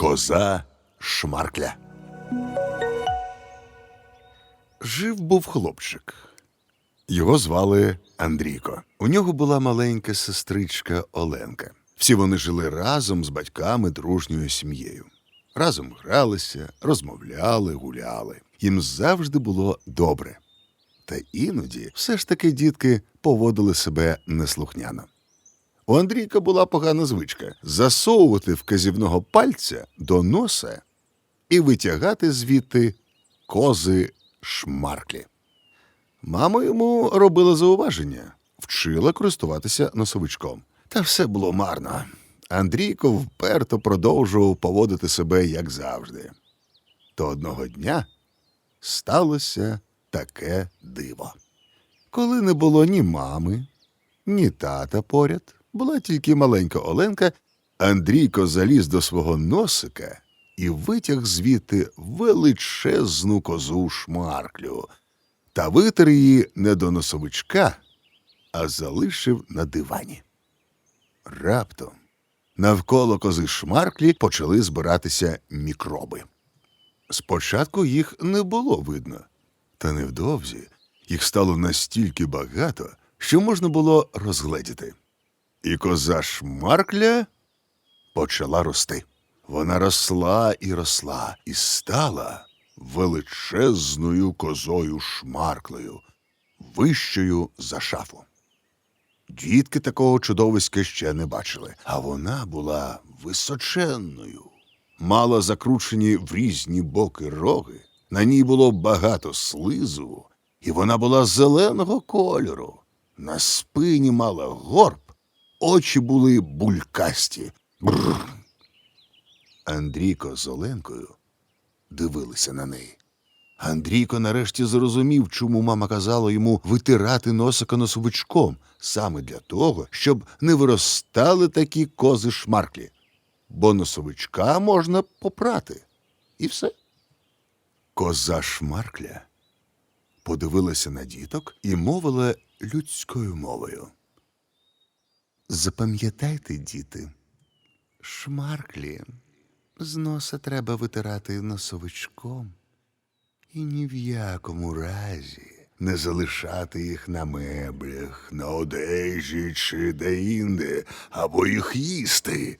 Коза Шмаркля. Жив був хлопчик. Його звали Андрійко. У нього була маленька сестричка Оленка. Всі вони жили разом з батьками дружньою сім'єю. Разом гралися, розмовляли, гуляли. Їм завжди було добре. Та іноді все ж таки дітки поводили себе неслухняно. У Андрійка була погана звичка засовувати вказівного пальця до носа і витягати звідти кози шмарклі. Мама йому робила зауваження, вчила користуватися носовичком. Та все було марно. Андрійко вперто продовжував поводити себе як завжди. То одного дня сталося таке диво. Коли не було ні мами, ні тата поряд, була тільки маленька Оленка, Андрійко заліз до свого носика і витяг звідти величезну козу шмарклю та витер її не до носовичка, а залишив на дивані. Раптом навколо кози шмарклі почали збиратися мікроби. Спочатку їх не було видно, та невдовзі їх стало настільки багато, що можна було розгледіти. І коза шмаркля почала рости. Вона росла і росла, і стала величезною козою шмарклею, вищою за шафу. Дітки такого чудовиська ще не бачили, а вона була височенною, мала закручені в різні боки роги, на ній було багато слизу, і вона була зеленого кольору. На спині мала горб, очі були булькасті. Бррр. Андрійко з Оленкою дивилися на неї. Андрійко нарешті зрозумів, чому мама казала йому витирати носика носовичком, саме для того, щоб не виростали такі кози шмарклі, бо носовичка можна попрати. І все. Коза шмаркля подивилася на діток і мовила людською мовою. Запам'ятайте, діти, шмарклі з носа треба витирати носовичком і ні в якому разі не залишати їх на меблях, на одежі чи де-інде, або їх їсти.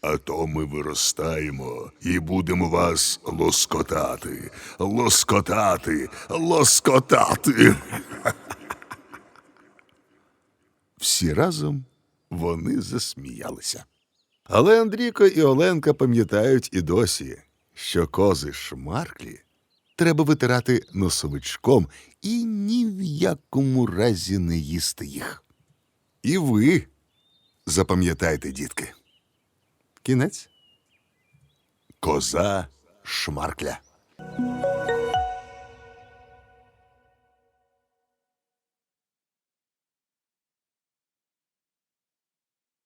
А то ми виростаємо і будемо вас лоскотати, лоскотати, лоскотати. Всі разом вони засміялися. Але Андрійко і Оленка пам'ятають і досі, що кози шмарклі треба витирати носовичком і ні в якому разі не їсти їх. І ви запам'ятайте, дітки. Кінець. Коза шмаркля.